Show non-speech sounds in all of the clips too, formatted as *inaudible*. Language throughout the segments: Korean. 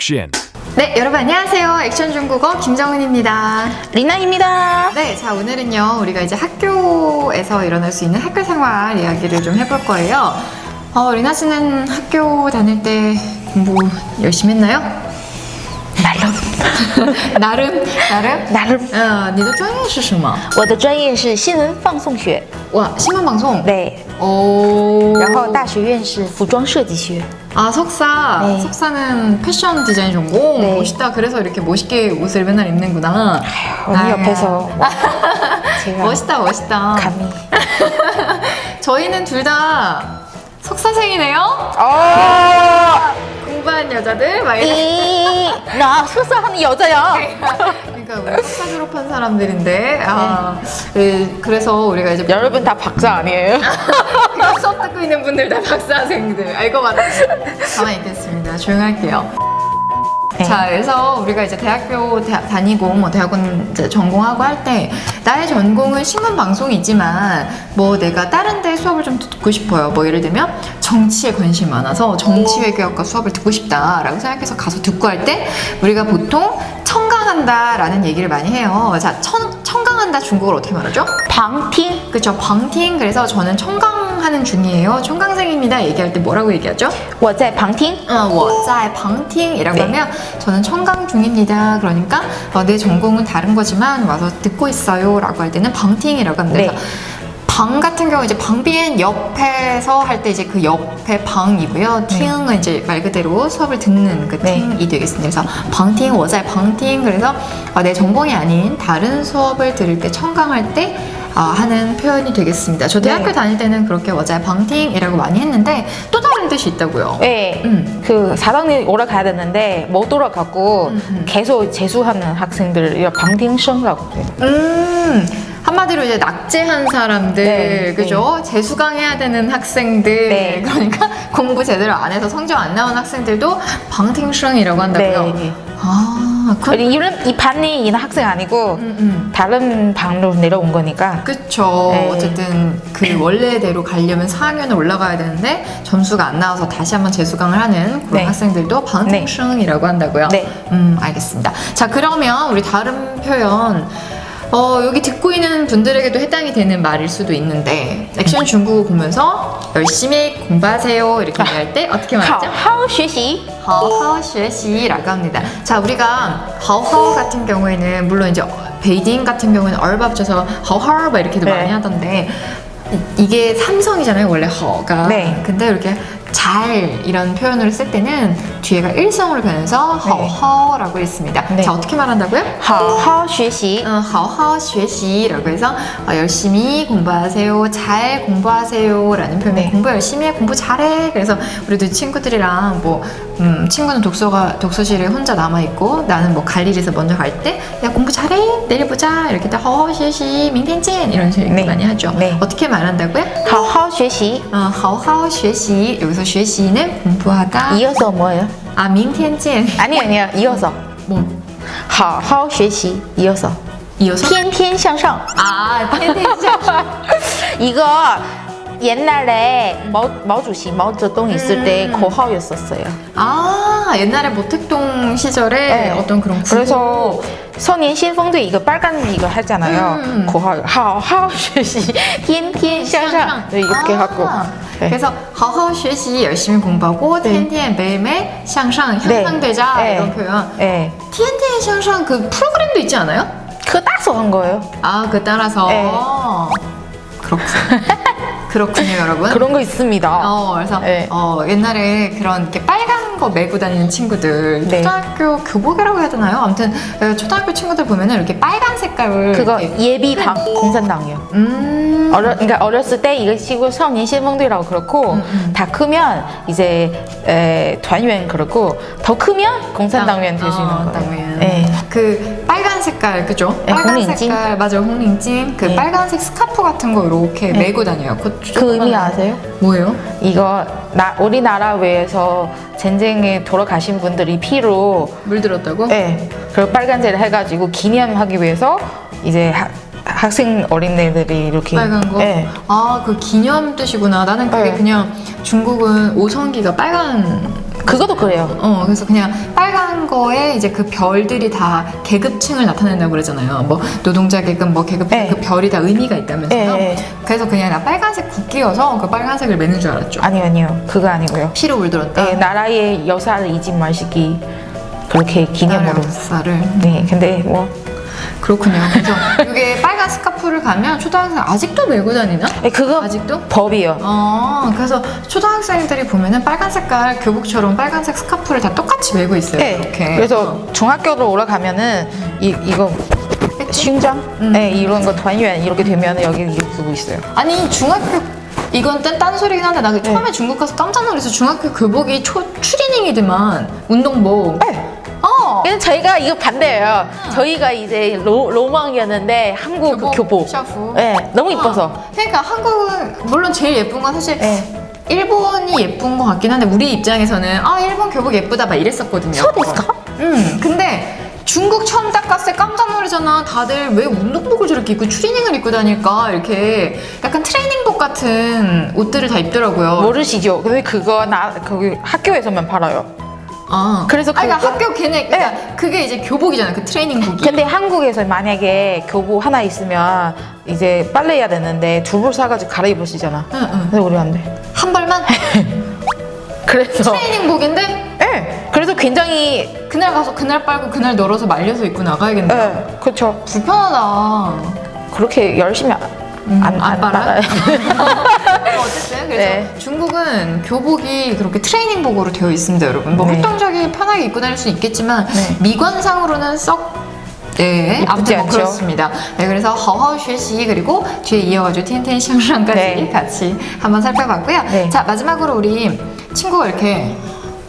Action. 네, 여러분 안녕하세요. 액션 중국어 김정은입니다. 리나입니다. 네, 자 오늘은요 우리가 이제 학교에서 일어날 수 있는 학교 생활 이야기를 좀 해볼 거예요. 어, 리나 씨는 학교 다닐 때 공부 열심히 했나요? *laughs* 나름 나름, 나름. 나름 呃，你的专业是什么？我的专业是新闻放送学，哇，新闻방송。 对， 오. 然后大学院是服装设计学， 아 석사. 네. 석사는 패션 디자인 전공. 네. 멋있다. 그래서 이렇게 멋있게 옷을 맨날 입는구나. 언니 아. 옆에서 *laughs* 제가 멋있다, 멋있다. 감히 *laughs* 저희는 둘 다 석사생이네요. 어, 공부한 여자들 막 이렇게. 이, 나 석사하는 여자야. *laughs* 그러니까 우리 석사 졸업한 사람들인데. 아, 네, 그래서 우리가 이제 여러분 다 박사 아니에요? *laughs* 수업 듣고 있는 분들 다 박사생들. 알것 같아요. 가만히 있겠습니다. 조용할게요. 네. 자, 그래서 우리가 이제 대학교 대- 다니고 뭐 대학원 이제 전공하고 할 때 나의 전공은 신문 방송이지만 뭐 내가 다른 데 수업을 좀 듣고 싶어요. 뭐 예를 들면 정치에 관심이 많아서 정치 외교학과 수업을 듣고 싶다라고 생각해서 가서 듣고 할 때 우리가 보통 청강한다라는 얘기를 많이 해요. 자, 청, 청강한다 중국어로 어떻게 말하죠? 방팅 그쵸, 방팅. 그래서 저는 청강 하는 중이에요. 청강생입니다. 얘기할 때 뭐라고 얘기하죠? 我在旁听 어, 我在 방팅이라고 네. 하면 저는 청강 중입니다. 그러니까 어, 내 전공은 다른 거지만 와서 듣고 있어요라고 할 때는 방팅이라고 합니다. 네. 그래서 방 같은 경우 이제 방비엔 옆에서 할 때 이제 그 옆에 방이고요. 팅은 이제 말 그대로 수업을 듣는 그 네. 팅이 되겠습니다. 그래서 방팅, 我在 방팅. 그래서 어, 내 전공이 아닌 다른 수업을 들을 때 청강할 때 어, 하는 표현이 되겠습니다. 저 대학교 네. 다닐 때는 그렇게 我在 방팅이라고 많이 했는데 또 다른 뜻이 있다고요. 네, 음. 그 4학년 올라가야 되는데 못 돌아가고 음, 음. 계속 재수하는 학생들 방팅생이라고 해요. 음 한마디로 이제 낙제한 사람들 네, 그죠 재수강해야 되는 학생들 네. 그러니까 공부 제대로 안 해서 성적 안 나온 학생들도 방팅생이라고 한다고요. 네. 아 그, 이런 이 반이 있는 학생 아니고 음, 음. 다른 방으로 내려온 거니까 그쵸. 네. 어쨌든 그 원래대로 가려면 4학년을 올라가야 되는데 점수가 안 나와서 다시 한번 재수강을 하는 그런 네. 학생들도 방팅생이라고 한다고요. 네. 음, 알겠습니다. 자, 그러면 우리 다른 표현 어, 여기 듣고 있는 분들에게도 해당이 되는 말일 수도 있는데 액션 중국어 보면서 열심히 공부하세요 이렇게 얘기할 때 어떻게 好 말하죠? 好学习 하오하오 学习라고 합니다. 자, 우리가 하오하오 같은 경우에는 물론 이제 베이징 같은 경우에는 얼바 붙여서 하오하오 막 이렇게도 네. 많이 하던데 이- 이게 삼성이잖아요, 원래 허가. 네. 근데 이렇게 잘 이런 표현을 쓸 때는 뒤에가 일성으로 변해서 허허라고 했습니다. 네. 자, 어떻게 말한다고요? 好好学习 어, 好好学习라고 해서 어, 열심히 공부하세요. 잘 공부하세요. 라는 표현. 네. 공부 열심히 해. 공부 잘해. 그래서 우리도 친구들이랑 뭐, 음, 친구는 독서가, 독서실에 혼자 남아있고 나는 뭐 갈 일이 있어 먼저 갈 때, 야, 공부 잘해. 내일 보자. 이렇게 또, 허, 쉬시, 민텐찐. 이런 식으로 네. 많이 하죠. 네. 어떻게 말한다고요? 好好学习 어, 好好学习. 여기서 学习는 공부하다. 이어서 뭐예요? 아, 明天见. 아니 아니요 이어서 뭐, 好好学习 이어서 이어서? 天天向上 아, 天天见. *laughs* 이거 옛날에 마, 마 주席마오쩌둥 있을 때 음.口号였었어요. 아 옛날에 모택동 시절에 네. 어떤 그런 구호. 그래서 서년 신풍도 이거 빨간 이거 하잖아요. 음. 口号好好学习天天向上 네, 이렇게 아, 하고 그래서 허허 쉬시 열심히 공부하고 네. 텐디엔 매일매일 향상 네. 향상되자 네. 이런 표현. 네. 텐디엔 향상 그 프로그램도 있지 않아요? 그거 따서 한 거예요. 아, 그 따라서 네. 그렇군. 그렇군요, 여러분. 그런 거 있습니다. 어, 그래서 네. 어, 옛날에 그런 이렇게 빨간 거 메고 다니는 친구들 네. 초등학교 교복이라고 해야 되나요? 아무튼 예, 초등학교 친구들 보면은 이렇게 빨간 색깔을 그거 예비 당 공산당이요. 음 어려 그러니까 어렸을 때 이거 시고 성인 신봉들이라고 그렇고 음, 음. 다 크면 이제 예, 에,团员 그렇고 더 크면 공산당면 될 수 있는 아, 거예요. 예. 그 빨간 색깔 그죠? 네, 빨간 홍링찡. 색깔 맞아요 홍링찡 그 네. 빨간색 스카프 같은 거 이렇게 네. 메고 다녀요. 그, 그 의미 아세요? 뭐예요? 이거 나, 우리나라 외에서 전쟁에 돌아가신 분들이 피로 물들었다고? 예, 그 빨간색을 해가지고 기념하기 위해서 이제 학, 학생 어린애들이 이렇게 빨간 거? 예. 아, 그 기념 뜻이구나. 나는 그게 네. 그냥 중국은 오성기가 빨간 그것도 그래요. 어, 그래서 그냥 빨간 거에 이제 그 별들이 다 계급층을 나타낸다고 그러잖아요. 뭐 노동자 계급, 뭐 계급, 네. 그 별이 다 의미가 있다면서요. 네, 네. 그래서 그냥 나 빨간색 국기여서 그 빨간색을 매는 줄 알았죠. 아니요, 아니요. 그거 아니고요. 피로 물들었다. 네, 나라의 여사를 잊지 마시기 그렇게 기념으로. 역사를. 네, 근데 뭐 그렇군요. *laughs* 그래서 이게 빨간 스카프를 가면 초등학생 아직도 메고 다니나? 예, 그거 아직도? 법이요. 어, 그래서 초등학생들이 보면은 빨간 색깔 교복처럼 빨간색 스카프를 다 똑같이 메고 있어요. 예. 이렇게. 그래서 중학교로 올라가면은 이 이거 심장, 음. 예, 이런 거 단위에 이렇게 되면 여기 이렇게 두고 있어요. 아니 중학교 이건 딴 소리긴 한데 나 그 처음에 중국 가서 깜짝 놀라서 중학교 교복이 초, 추리닝이더만 운동복. 예. 어. 근데 저희가 이거 반대예요. 저희가 이제 로, 로망이었는데 한국 교복, 교복. 샤프. 네, 너무 이뻐서. 어. 그러니까 한국은 물론 제일 예쁜 건 사실 네. 일본이 예쁜 것 같긴 한데 우리 입장에서는 아 일본 교복 예쁘다 막 이랬었거든요. 소데스까? 음 근데 중국 처음 딱 갔을 때 깜짝 놀라잖아. 다들 왜 운동복을 저렇게 입고 추리닝을 입고 다닐까 이렇게 약간 트레이닝복 같은 옷들을 다 입더라고요. 모르시죠? 근데 그거 나 거기 학교에서만 팔아요. 아 그래서 아니, 그러니까 학교 걔네 그러니까 그게 이제 교복이잖아 그 트레이닝복이. 근데 한국에서 만약에 교복 하나 있으면 이제 빨래 해야 되는데 두 벌 사가지고 갈아입으시잖아. 응, 응. 근데 우리 안 돼. 한 벌만 *laughs* 그래서 트레이닝복인데 네. 그래서 굉장히 그날 가서 그날 빨고 그날 널어서 말려서 입고 나가야겠네. 네, 그렇죠. 불편하다. 그렇게 열심히 안, 음, 안, 안안 빨아요? 빨아요. *laughs* *laughs* 어쨌든 그래서 네. 중국은 교복이 그렇게 트레이닝복으로 되어 있습니다, 여러분. 뭐 네. 활동적이 편하게 입고 다닐 수는 있겠지만 네. 미관상으로는 썩 네, 아무튼 뭐 않죠? 그렇습니다. 네, 그래서 허허学习 그리고 뒤에 이어가지고 텐텐 샹샹까지 네. 같이 한번 살펴봤고요. 네. 자 마지막으로 우리 친구가 이렇게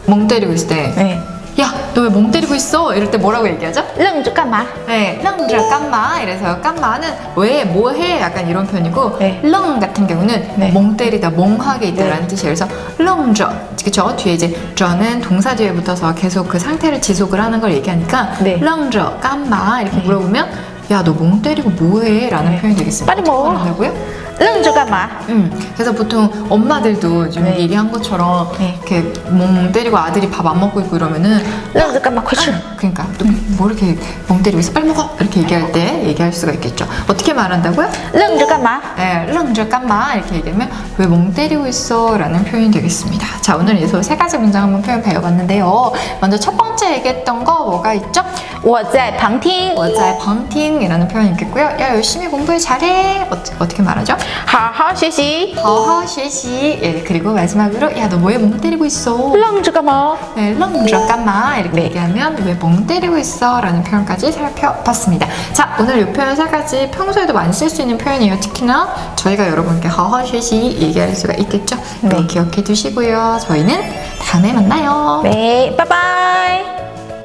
멍 때리고 있을 때, 네. 야 너 왜 멍 때리고 있어? 이럴 때 뭐라고 얘기하죠? 愣着干嘛? 네, 렁저 깜마 이래서 깜마는 왜 뭐해 약간 이런 편이고 네. 렁 같은 경우는 네. 멍 때리다 멍하게 있다라는 네. 뜻이에요. 그래서 렁저 그쵸 뒤에 이제 저는 동사 뒤에 붙어서 계속 그 상태를 지속을 하는 걸 얘기하니까 네. 렁저 깜마 이렇게 물어보면 야 너 멍 때리고 뭐해? 라는 네. 표현이 되겠습니다. 빨리 먹어. 한다고요? 愣着干嘛? 음, 그래서 보통 엄마들도 좀 네. 얘기한 것처럼 네. 이렇게 멍 때리고 아들이 밥 안 먹고 있고 이러면은 愣着干嘛?快去. 그러니까 너 뭐 이렇게 멍 때리고 있어 빨리 먹어 이렇게 얘기할 때 얘기할 수가 있겠죠 어떻게 말한다고요? 愣着干嘛? 네, 렁저 깜마 이렇게 얘기하면 왜 멍 때리고 있어 라는 표현이 되겠습니다 자 오늘 이서 세 가지 문장 한번 표현 배워봤는데요 먼저 첫 번째 얘기했던 거 뭐가 있죠? 我在旁听. 워자의 방팅이라는 표현이 있겠고요 야 열심히 공부해 잘해 어, 어떻게 말하죠? 하하 쉬시. 하하쉬쉬 예, 그리고 마지막으로 야 너 왜 멍 때리고 있어? 랑즈가마 네, 런저까마 이렇게 네. 얘기하면 왜 멍 때리고 있어? 라는 표현까지 살펴봤습니다. 자 오늘 이 표현 세 가지 평소에도 많이 쓸 수 있는 표현이에요. 특히나 저희가 여러분께 하하쉬쉬 얘기할 수가 있겠죠? 네. 네, 기억해 두시고요. 저희는 다음에 만나요. 네 빠이빠이.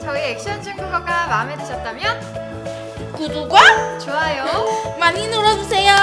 저희 액션 중국어가 마음에 드셨다면 구독과 좋아요. 많이 눌러주세요.